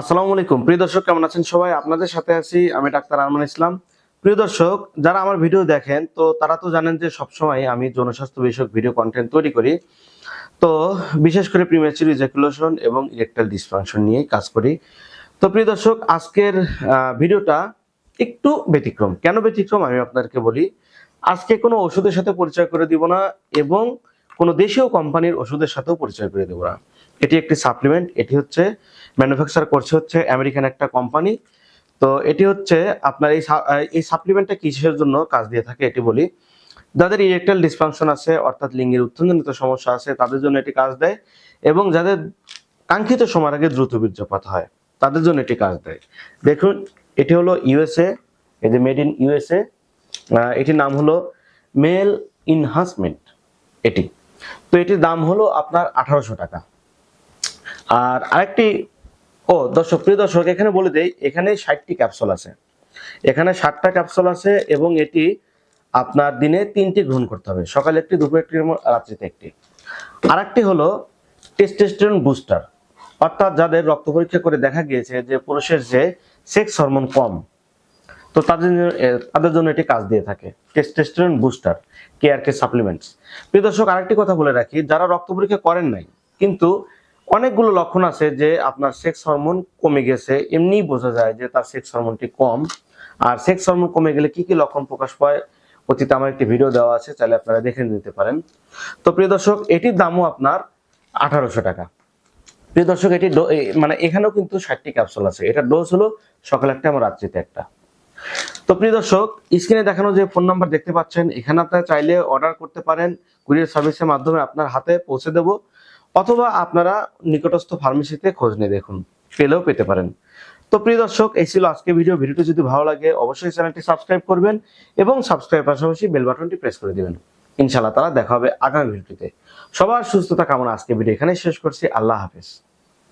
আসসালামু আলাইকুম। প্রিয় দর্শক, কেমন আছেন সবাই? আপনাদের সাথে আছি আমি ডাক্তার আরমান ইসলাম। প্রিয় দর্শক, যারা আমার ভিডিও দেখেন, তো তারা তো জানেন যে সবসময় আমি জনস্বাস্থ্য বিষয়ক ভিডিও কন্টেন্ট তৈরি করি। তো বিশেষ করে প্রিমেচুর ইজাকুলেশন এবং ইলেকট্রাল ডিসফাংশন নিয়ে কাজ করি। তো প্রিয় দর্শক, আজকের ভিডিওটা একটু ব্যতিক্রম। কেন ব্যতিক্রম? আমি আপনাদেরকে বলি, আজকে কোনো ওষুধের সাথে পরিচয় করে দিব না এবং কোনো দেশীয় কোম্পানির ওষুধের সাথেও পরিচয় করে দেবো না। এটি একটি সাপ্লিমেন্ট এটি হচ্ছে ম্যানুফ্যাকচার করছে হচ্ছে আমেরিকান একটা কোম্পানি তো এটি হচ্ছে আপনার এই এই সাপ্লিমেন্টটা কিসের জন্য কাজ দিয়ে থাকে এটি বলি। যাদের ইরেকটাল ডিসফাংশন আছে, অর্থাৎ লিঙ্গের উত্থানজনিত সমস্যা আছে, তাদের জন্য এটি কাজ দেয় এবং যাদের কাঙ্ক্ষিত সময়ের আগে দ্রুত বীর্যপাত হয়, তাদের জন্য এটি কাজ দেয়। দেখুন, এটি হলো ইউএসএ এই যে মেড ইন ইউএসএ এটির নাম হলো মেল ইনহান্সমেন্ট এটি। তো এটির দাম হলো আপনার আঠারোশো টাকা। আর আরেকটি, ও দর্শক, প্রিয় দর্শক, এখানে বলে দেই, এখানে ষাটটি ক্যাপসুল আছে। এখানে ষাটটা ক্যাপসুল আছে এবং এটি আপনার দিনে তিনটি গ্রহণ করতে হবে। সকালে একটি, দুপুরে একটি রাত্রিতে একটি। আরেকটি হলো টেস্টোস্টেরন বুস্টার অর্থাৎ যাদের রক্ত পরীক্ষা করে দেখা গিয়েছে যে পুরুষের যে সেক্স হরমোন কম, তো তাদের জন্য তাদের জন্য এটি কাজ দিয়ে থাকে। টেস্টোস্টেরন বুস্টার কেয়ার কে সাপ্লিমেন্টস প্রিয় দর্শক, আরেকটি কথা বলে রাখি, যারা রক্ত পরীক্ষা করেন নাই, কিন্তু অনেকগুলো লক্ষণ আছে যে আপনার সেক্স হরমোন কমে গেছে। এমনিই বোঝা যায় যে তার সেক্স হরমোনটি কম। আর সেক্স হরমোন কমে গেলে কি কি লক্ষণ প্রকাশ পায় অতীতে আমার একটি ভিডিও দেওয়া আছে, চাইলে আপনারা দেখে নিতে পারেন। তো প্রিয় দর্শক, এটির দামও আপনার আঠারোশো টাকা। প্রিয় দর্শক, এটি মানে এখানেও কিন্তু ষাটটি ক্যাপসুল আছে। এটা ডোজ হলো সকাল একটা এবং রাত্রিতে একটা। তো প্রিয় দর্শক স্ক্রিনে দেখানো যে ফোন নাম্বার দেখতে পাচ্ছেন, এখানে আপনারা চাইলে অর্ডার করতে পারেন। কুরিয়ার সার্ভিসের মাধ্যমে আপনার হাতে পৌঁছে দেব। অথবা আপনারা নিকটস্থ ফার্মেসিতে খোঁজ নিয়ে দেখুন, পেলেও পেতে পারেন। তো প্রিয় দর্শক, এই ছিল আজকে ভিডিও ভিডিওটি যদি ভালো লাগে, অবশ্যই চ্যানেলটি সাবস্ক্রাইব করবেন এবং সাবস্ক্রাইব পাশাপাশি বেল বাটনটি প্রেস করে দেবেন। ইনশাআল্লাহ তারা দেখা হবে আগামী ভিডিওতে। সবার সুস্থতা কামনা আজকে ভিডিও এখানে শেষ করছি। আল্লাহ হাফেজ।